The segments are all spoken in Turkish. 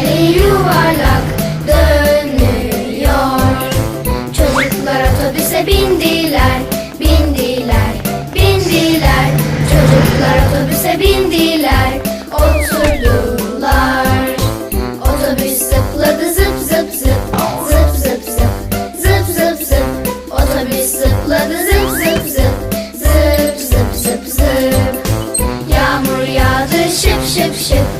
Otobüsün tekerleği yuvarlak dönüyor. Çocuklar otobüse bindiler, bindiler, bindiler. Çocuklar otobüse bindiler, oturdular. Otobüs zıpladı zıp zıp zıp, zıp zıp zıp, zıp zıp zıp. Otobüs zıpladı zıp zıp zıp, zıp zıp zıp zıp. Yağmur yağdı şıp şıp şıp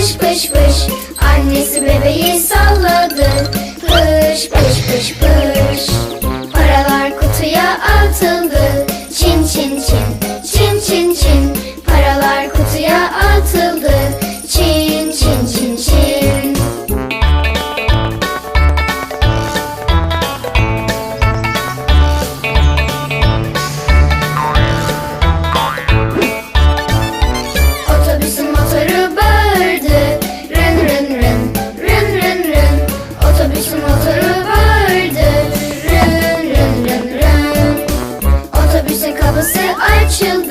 Pış pış pış Annesi bebeği salladı. Pış pış pış pış children.